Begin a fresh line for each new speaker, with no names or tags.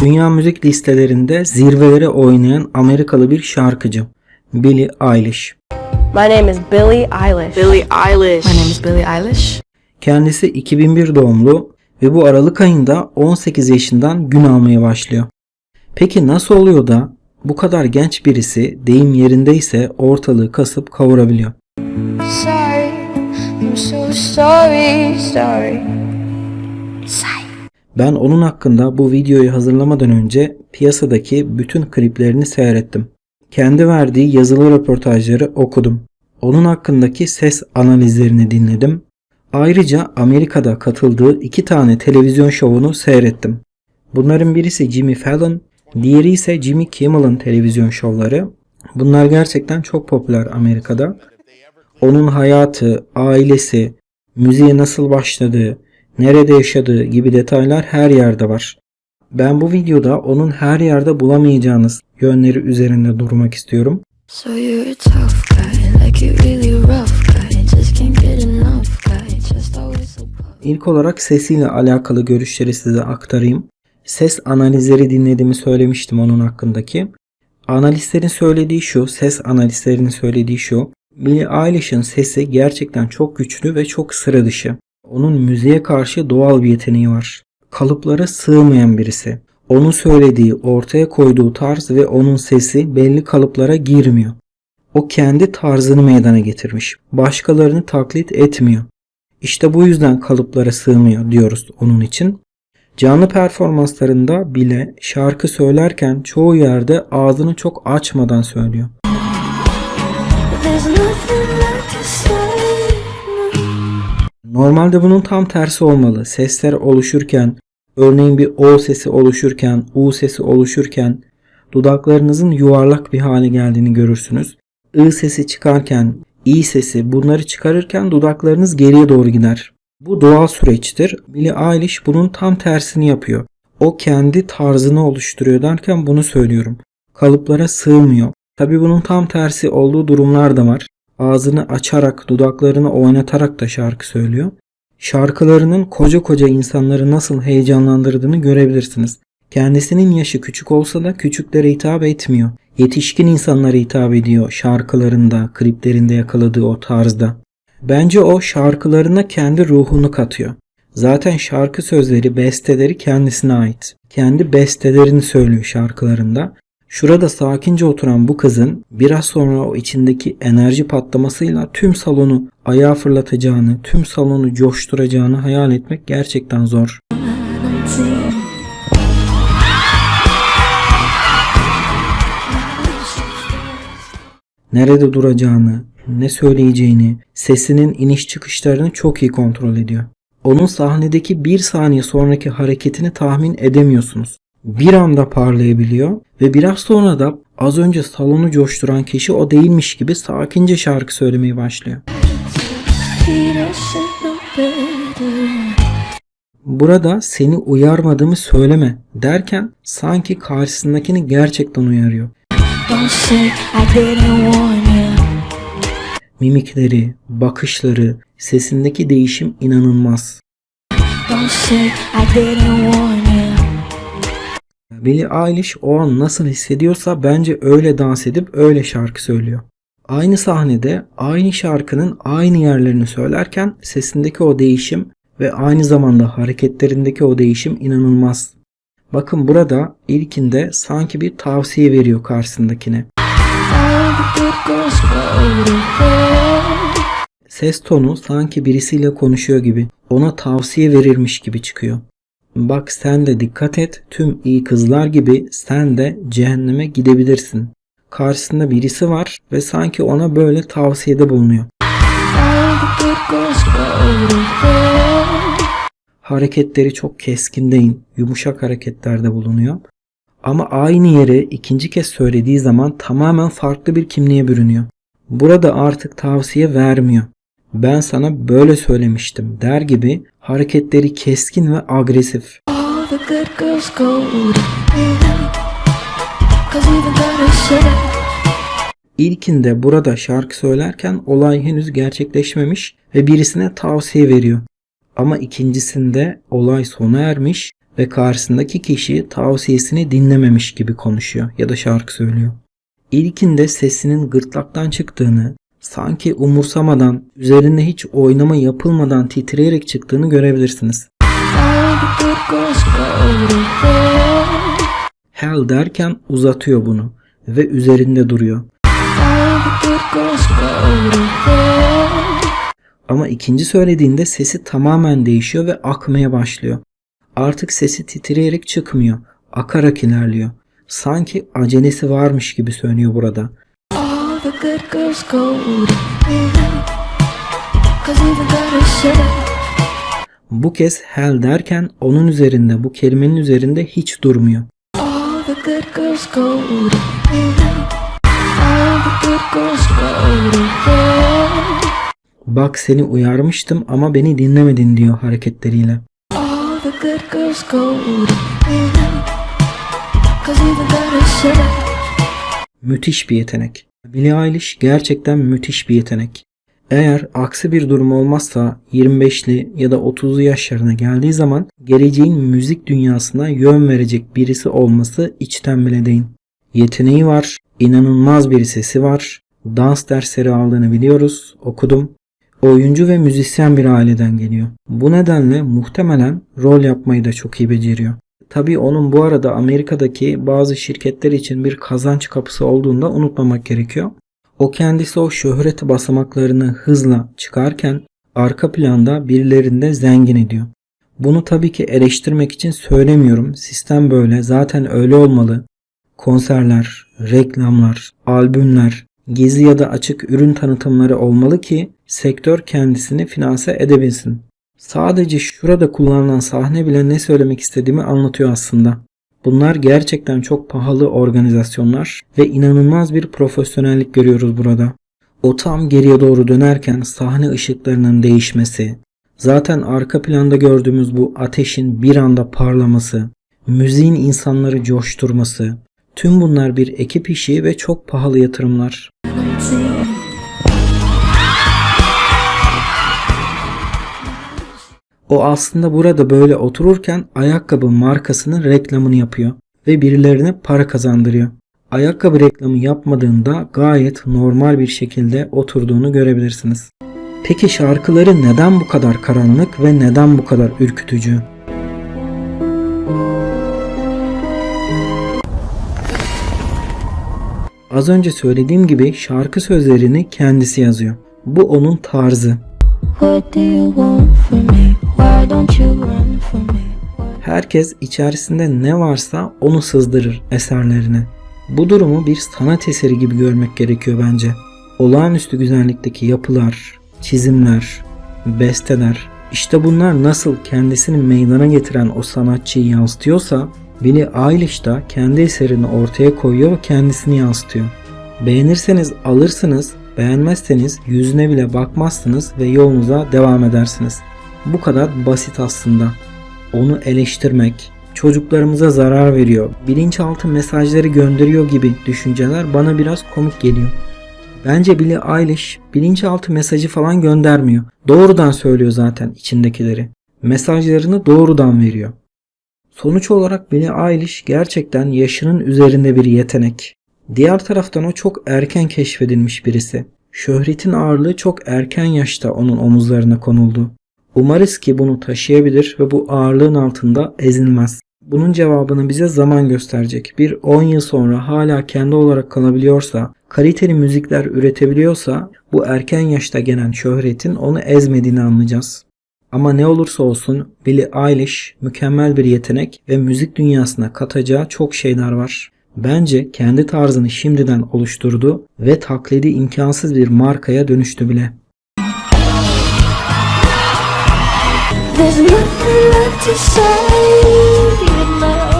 Dünya müzik listelerinde zirvelere oynayan Amerikalı bir şarkıcı. Billie Eilish.
My name is Billie Eilish.
Billie Eilish.
My name is Billie Eilish.
Kendisi 2001 doğumlu ve bu Aralık ayında 18 yaşından gün almaya başlıyor. Peki nasıl oluyor da bu kadar genç birisi deyim yerindeyse ortalığı kasıp kavurabiliyor? Ben onun hakkında bu videoyu hazırlamadan önce piyasadaki bütün kliplerini seyrettim. Kendi verdiği yazılı röportajları okudum. Onun hakkındaki ses analizlerini dinledim. Ayrıca Amerika'da katıldığı iki tane televizyon şovunu seyrettim. Bunların birisi Jimmy Fallon, diğeri ise Jimmy Kimmel'ın televizyon şovları. Bunlar gerçekten çok popüler Amerika'da. Onun hayatı, ailesi, müziğe nasıl başladığı, nerede yaşadığı gibi detaylar her yerde var. Ben bu videoda onun her yerde bulamayacağınız yönleri üzerinde durmak istiyorum.
So you're a tough guy, like you really rough guy. Just can't get enough guy. Just always so.
İlk olarak sesiyle alakalı görüşleri size aktarayım. Ses analizleri dinlediğimi söylemiştim onun hakkındaki. Analistlerin söylediği şu, ses analistlerinin söylediği şu. Billie Eilish'in sesi gerçekten çok güçlü ve çok sıra dışı. Onun müziğe karşı doğal bir yeteneği var. Kalıplara sığmayan birisi. Onun söylediği, ortaya koyduğu tarz ve onun sesi belli kalıplara girmiyor. O kendi tarzını meydana getirmiş. Başkalarını taklit etmiyor. İşte bu yüzden kalıplara sığmıyor diyoruz onun için. Canlı performanslarında bile şarkı söylerken çoğu yerde ağzını çok açmadan söylüyor. Normalde bunun tam tersi olmalı. Sesler oluşurken, örneğin bir O sesi oluşurken, U sesi oluşurken dudaklarınızın yuvarlak bir hale geldiğini görürsünüz. I sesi çıkarken, İ sesi bunları çıkarırken dudaklarınız geriye doğru gider. Bu doğal süreçtir. Billie Eilish bunun tam tersini yapıyor. O kendi tarzını oluşturuyor derken bunu söylüyorum. Kalıplara sığmıyor. Tabi bunun tam tersi olduğu durumlar da var. Ağzını açarak, dudaklarını oynatarak da şarkı söylüyor. Şarkılarının koca koca insanları nasıl heyecanlandırdığını görebilirsiniz. Kendisinin yaşı küçük olsa da küçüklere hitap etmiyor. Yetişkin insanlara hitap ediyor şarkılarında, kliplerinde yakaladığı o tarzda. Bence o şarkılarına kendi ruhunu katıyor. Zaten şarkı sözleri, besteleri kendisine ait. Kendi bestelerini söylüyor şarkılarında. Şurada sakince oturan bu kızın biraz sonra o içindeki enerji patlamasıyla tüm salonu ayağa fırlatacağını, tüm salonu coşturacağını hayal etmek gerçekten zor. Nerede duracağını, ne söyleyeceğini, sesinin iniş çıkışlarını çok iyi kontrol ediyor. Onun sahnedeki bir saniye sonraki hareketini tahmin edemiyorsunuz. Bir anda parlayabiliyor ve biraz sonra da az önce salonu coşturan kişi o değilmiş gibi sakince şarkı söylemeye başlıyor. Burada seni uyarmadığımı söyleme derken sanki karşısındakini gerçekten uyarıyor. Mimikleri, bakışları, sesindeki değişim inanılmaz.
Don't say I didn't warn you.
Billie Eilish o an nasıl hissediyorsa bence öyle dans edip öyle şarkı söylüyor. Aynı sahnede aynı şarkının aynı yerlerini söylerken sesindeki o değişim ve aynı zamanda hareketlerindeki o değişim inanılmaz. Bakın burada ilkinde sanki bir tavsiye veriyor karşısındakine. Ses tonu sanki birisiyle konuşuyor gibi, ona tavsiye verirmiş gibi çıkıyor. Bak sen de dikkat et, tüm iyi kızlar gibi sen de cehenneme gidebilirsin. Karşısında birisi var ve sanki ona böyle tavsiyede bulunuyor. Hareketleri çok keskin değil, yumuşak hareketlerde bulunuyor. Ama aynı yeri ikinci kez söylediği zaman tamamen farklı bir kimliğe bürünüyor. Burada artık tavsiye vermiyor. Ben sana böyle söylemiştim der gibi hareketleri keskin ve agresif. İlkinde burada şarkı söylerken olay henüz gerçekleşmemiş ve birisine tavsiye veriyor. Ama ikincisinde olay sona ermiş ve karşısındaki kişi tavsiyesini dinlememiş gibi konuşuyor ya da şarkı söylüyor. İlkinde sesinin gırtlaktan çıktığını, sanki umursamadan, üzerinde hiç oynama yapılmadan titreyerek çıktığını görebilirsiniz. Hell derken uzatıyor bunu ve üzerinde duruyor. Ama ikinci söylediğinde sesi tamamen değişiyor ve akmaya başlıyor. Artık sesi titreyerek çıkmıyor, akarak ilerliyor. Sanki acelesi varmış gibi söylüyor burada.
Good girls go to bed. Cause even better said.
Bu kez hell derken onun üzerinde, bu kelimenin üzerinde hiç durmuyor. Bak seni uyarmıştım ama beni dinlemedin diyor hareketleriyle. Müthiş bir yetenek. Billie Eilish gerçekten müthiş bir yetenek. Eğer aksi bir durum olmazsa 25'li ya da 30'lu yaşlarına geldiği zaman geleceğin müzik dünyasına yön verecek birisi olması içten bile değil. Yeteneği var, inanılmaz bir sesi var, dans dersleri aldığını biliyoruz, okudum. Oyuncu ve müzisyen bir aileden geliyor. Bu nedenle muhtemelen rol yapmayı da çok iyi beceriyor. Tabii onun bu arada Amerika'daki bazı şirketler için bir kazanç kapısı olduğunu da unutmamak gerekiyor. O kendisi o şöhret basamaklarını hızla çıkarken arka planda birilerini de zengin ediyor. Bunu tabii ki eleştirmek için söylemiyorum. Sistem böyle. Zaten öyle olmalı. Konserler, reklamlar, albümler, gizli ya da açık ürün tanıtımları olmalı ki sektör kendisini finanse edebilsin. Sadece şurada kullanılan sahne bile ne söylemek istediğimi anlatıyor aslında. Bunlar gerçekten çok pahalı organizasyonlar ve inanılmaz bir profesyonellik görüyoruz burada. O tam geriye doğru dönerken sahne ışıklarının değişmesi, zaten arka planda gördüğümüz bu ateşin bir anda parlaması, müziğin insanları coşturması, tüm bunlar bir ekip işi ve çok pahalı yatırımlar. O aslında burada böyle otururken ayakkabı markasının reklamını yapıyor ve birilerine para kazandırıyor. Ayakkabı reklamı yapmadığında gayet normal bir şekilde oturduğunu görebilirsiniz. Peki şarkıları neden bu kadar karanlık ve neden bu kadar ürkütücü? Az önce söylediğim gibi şarkı sözlerini kendisi yazıyor. Bu onun tarzı.
What do you want from me?
Herkes içerisinde ne varsa onu sızdırır eserlerine. Bu durumu bir sanat eseri gibi görmek gerekiyor bence. Olağanüstü güzellikteki yapılar, çizimler, besteler, işte bunlar nasıl kendisini meydana getiren o sanatçıyı yansıtıyorsa Billie Eilish da kendi eserini ortaya koyuyor ve kendisini yansıtıyor. Beğenirseniz alırsınız, beğenmezseniz yüzüne bile bakmazsınız ve yolunuza devam edersiniz. Bu kadar basit aslında onu eleştirmek, çocuklarımıza zarar veriyor, bilinçaltı mesajları gönderiyor gibi düşünceler bana biraz komik geliyor. Bence Billie Eilish bilinçaltı mesajı falan göndermiyor. Doğrudan söylüyor zaten içindekileri. Mesajlarını doğrudan veriyor. Sonuç olarak Billie Eilish gerçekten yaşının üzerinde bir yetenek. Diğer taraftan o çok erken keşfedilmiş birisi. Şöhretin ağırlığı çok erken yaşta onun omuzlarına konuldu. Umarız ki bunu taşıyabilir ve bu ağırlığın altında ezilmez. Bunun cevabını bize zaman gösterecek. Bir 10 yıl sonra hala kendi olarak kalabiliyorsa, kaliteli müzikler üretebiliyorsa bu erken yaşta gelen şöhretin onu ezmediğini anlayacağız. Ama ne olursa olsun Billie Eilish mükemmel bir yetenek ve müzik dünyasına katacağı çok şeyler var. Bence kendi tarzını şimdiden oluşturdu ve taklidi imkansız bir markaya dönüştü bile.
There's nothing left to say.